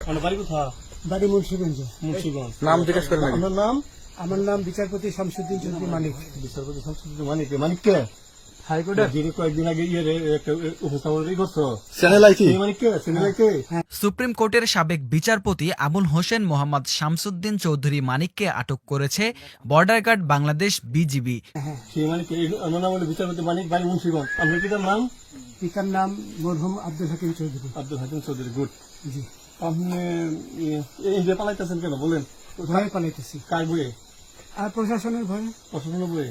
আপনার বাড়ি কোথা বাড়ি মুন্সিগঞ্জ। মুন্সিগঞ্জ। নাম জিজ্ঞেস করেন আগে। নাম আমার নাম বিচারপতি শামসুদ্দিন চৌধুরী মানিক। বিচারপতি সংস্কৃতি মানিক। মানিক কে? ইয়ে সিনেমা কে? সুপ্রিম কোর্টের সাবেক বিচারপতি আবুল হোসেন মোহাম্মদ শামসুদ্দিন চৌধুরী মানিককে আটক করেছে বর্ডার গার্ড বাংলাদেশ বিজিবি। নাম? পিতার নাম মরহুম আব্দুল হাকিম চৌধুরী। আব্দুল হাকিম চৌধুরী গুড। জি। আপনি এই যে পালাইতেছেন কেন? বলেন। ভয়ে পালাইতেছি। কার বইয়ে আর প্রশাসনের ভয়ে? পছন্দ বইয়ে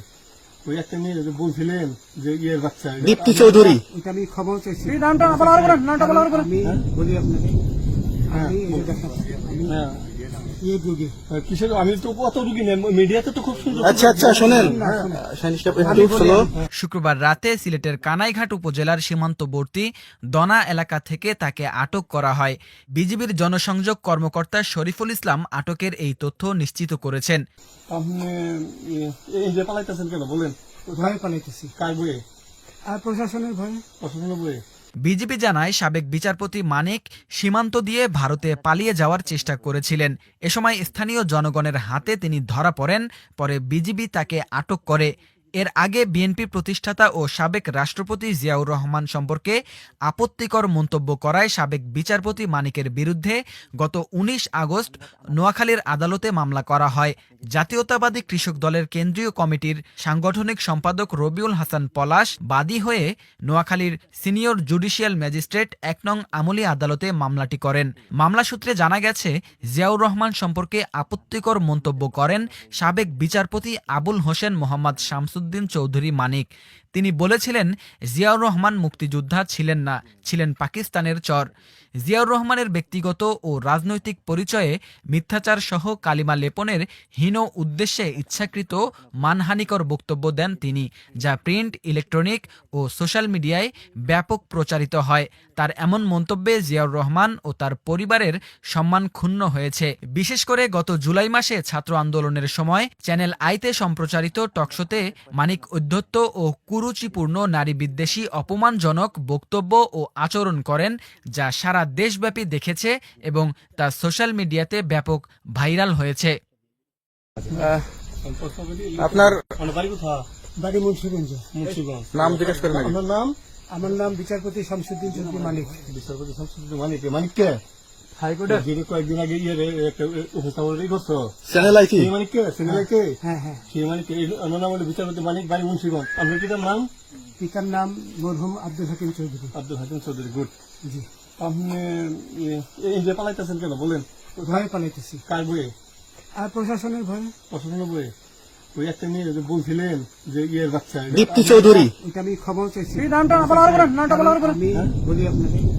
ওই একটা মেয়ে যে বলছিলেন যে ইয়ের বাচ্চা। দীপ্তি চৌধুরী। এটা আমি খবর চাইছি। নামটা আমি বলি আপনাকে আমি এই যে দেখাচ্ছি, আমি হ্যাঁ। ইয়ে আচ্ছা আচ্ছা শুক্রবার রাতে সিলেটের কানাইঘাট উপজেলার সীমান্তবর্তী দনা এলাকা থেকে তাকে আটক করা হয়। বিজিবির জনসংযোগ কর্মকর্তা শরীফুল ইসলাম আটকের এই তথ্য নিশ্চিত করেছেন। আপনি ইয়ে, পালাইতেছেন কেন? বলেন। ভয়ে পালাইতেছি। কার বইয়ে আর প্রশাসনের ভয়ে। বিজিবি জানায় সাবেক বিচারপতি মানিক সীমান্ত দিয়ে ভারতে পালিয়ে যাওয়ার চেষ্টা করেছিলেন। এ সময় স্থানীয় জনগণের হাতে তিনি ধরা পড়েন, পরে বিজিবি তাকে আটক করে। এর আগে বিএনপি প্রতিষ্ঠাতা ও সাবেক রাষ্ট্রপতি জিয়াউর রহমান সম্পর্কে আপত্তিকর মন্তব্য করায় সাবেক বিচারপতি মানিকের বিরুদ্ধে গত ১৯ আগস্ট নোয়াখালীর আদালতে মামলা করা হয়। জাতীয়তাবাদী কৃষক দলের কেন্দ্রীয় কমিটির সাংগঠনিক সম্পাদক রবিউল হাসান পলাশ বাদী হয়ে নোয়াখালীর সিনিয়র জুডিশিয়াল ম্যাজিস্ট্রেট এক নং আমলি আদালতে মামলাটি করেন। মামলা সূত্রে জানা গেছে, জিয়াউর রহমান সম্পর্কে আপত্তিকর মন্তব্য করেন সাবেক বিচারপতি আবুল হোসেন মোহাম্মদ শামসুদ্দিন চৌধুরী মানিক তিনি বলেছিলেন, জিয়াউর রহমান মুক্তিযোদ্ধা ছিলেন না, ছিলেন পাকিস্তানের চর। জিয়াউর রহমানের ব্যক্তিগত ও রাজনৈতিক পরিচয়ে মিথ্যাচার সহ কালিমা লেপনের হীন উদ্দেশ্যে ইচ্ছাকৃত মানহানিকর বক্তব্য দেন তিনি, যা প্রিন্ট, ইলেকট্রনিক ও সোশ্যাল মিডিয়ায় ব্যাপক প্রচারিত হয়। তার এমন মন্তব্যে জিয়াউর রহমান ও তার পরিবারের সম্মান ক্ষুণ্ণ হয়েছে। বিশেষ করে গত জুলাই মাসে ছাত্র আন্দোলনের সময় চ্যানেল আইতে সম্প্রচারিত টকশোতে মানিক অধ্যত্ত ও কুরুচিপূর্ণ নারী বিদ্বেষী অপমানজনক বক্তব্য ও আচরণ করেন যা সারা দেশব্যাপী দেখেছে এবং তা সোশ্যাল মিডিয়াতে ব্যাপক ভাইরাল হয়েছে। আপনার বাড়ি মুন্সিগঞ্জ। নাম জিজ্ঞেস করেন। আপনার নাম? আমার নাম বিচারপতি শামসুদ্দিন চৌধুরী মানিক। বিচারপতি সংস্কৃতি মানিক। মানিক কে? হাইকোর্টের যিনি কয়েকদিন আগে ইয়ে একটা উপস্থাপন করছ চ্যানেল আইকি সেই কে? সিনেমা কে? হ্যাঁ হ্যাঁ সেই মানিক কে? আমার নাম হলো বিচারপতি মানিক বাড়ি মুন্সিগঞ্জ। আপনার নাম? পিতার নাম মরহুম আব্দুল হাকিম চৌধুরী। আব্দুল হাকিম চৌধুরী গুড। জি। আপনি ইয়ে, এই যে পালাইতেছেন কেন? বলেন। ভয়ে পালাইতেছি। কার বইয়ে আর প্রশাসনের ভয়ে। বইয়ে ওই একটা মেয়ে বলছিলেন যে ইয়ের বাচ্চা। দীপ্তি চৌধুরী। এটা আমি খবর চাইছি। নামটা বলি আপনাকে আমি হ্যাঁ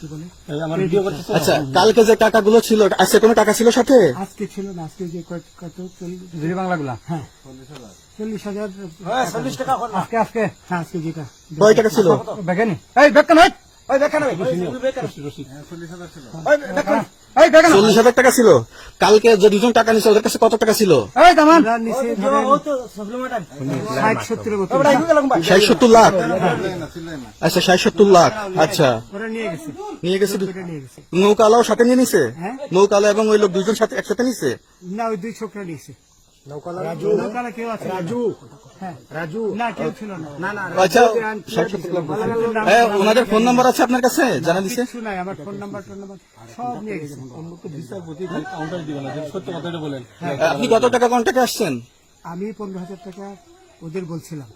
কি বলে? এই আমার ভিডিও করতে আচ্ছা কালকে যে টাকাগুলো ছিল আজকে কোনো টাকা ছিল সাথে? আজকে ছিল না আজকে যে কত? চল্লিশ বাংলাগুলা? হ্যাঁ। চল্লিশ হাজার। চল্লিশ টাকা আজকে আজকে। হ্যাঁ আজকে যেটা। কয় টাকা ছিল? এই বেকান হয় চল্লিশ হাজার টাকা ছিল। কালকে যে দুজন টাকা নিছে ওদের কাছে কত টাকা ছিল? ষাট সত্তর লাখ। আচ্ছা ষাট সত্তর লাখ। আচ্ছা। ওরা নিয়ে গেছে নৌকালাও সাথে নিয়ে নিছে? হ্যাঁ। নৌকালা এবং ওই লোক দুজন সাথে একসাথে নিছে? না ওই দুই ছোকরা নিয়েছে রাজু। কেউ আছে? রাজু। হ্যাঁ। রাজু। না কেউ ছিল না। না না আচ্ছা হ্যাঁ ওনাদের ফোন নাম্বার আছে আপনার কাছে? জানা দিছে? কিছু নাই আমার ফোন নাম্বার টোন নাম্বার সব নিয়ে গেছে। বিচারপতি খালি কাউন্টার দিবেন না সত্য কথাটা বলেন আপনি কত টাকা কন্ট্যাক্টে আসছেন? আমি পনেরো হাজার টাকা ওদের বলছিলাম।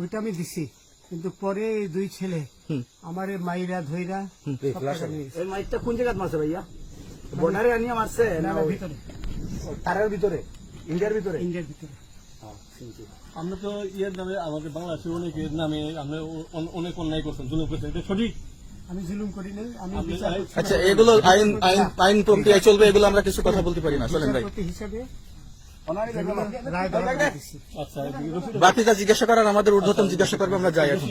ওইটা আমি দিছি। কিন্তু পরে এই দুই ছেলে আমার এই মাইরা ধইরা। এই মাইকটা কোন জায়গায় মারছে ভাইয়া? বর্ডারে আনিয়ে মারছে না ভিতরে। তারের ভিতরে? ইন্ডিয়ার ভিতরে? ইন্ডিয়ার ভিতরে। আমরা তো ইয়ের নামে আমাদের বাংলাদেশের অনেকের নামে আমরা অনেক অন্যায় করছেন জুলুম করছেন এটা সঠিক? আমি জুলুম করি নাই আমি। আচ্ছা এগুলো আইন আইন আইন প্রক্রিয়ায় চলবে এগুলো আমরা কিছু কথা বলতে পারি না। চলেন ভাই। হিসাবে আচ্ছা বাকি যা জিজ্ঞাসা করার আমাদের ঊর্ধ্বতন জিজ্ঞাসা করবে আমরা যাই এখন।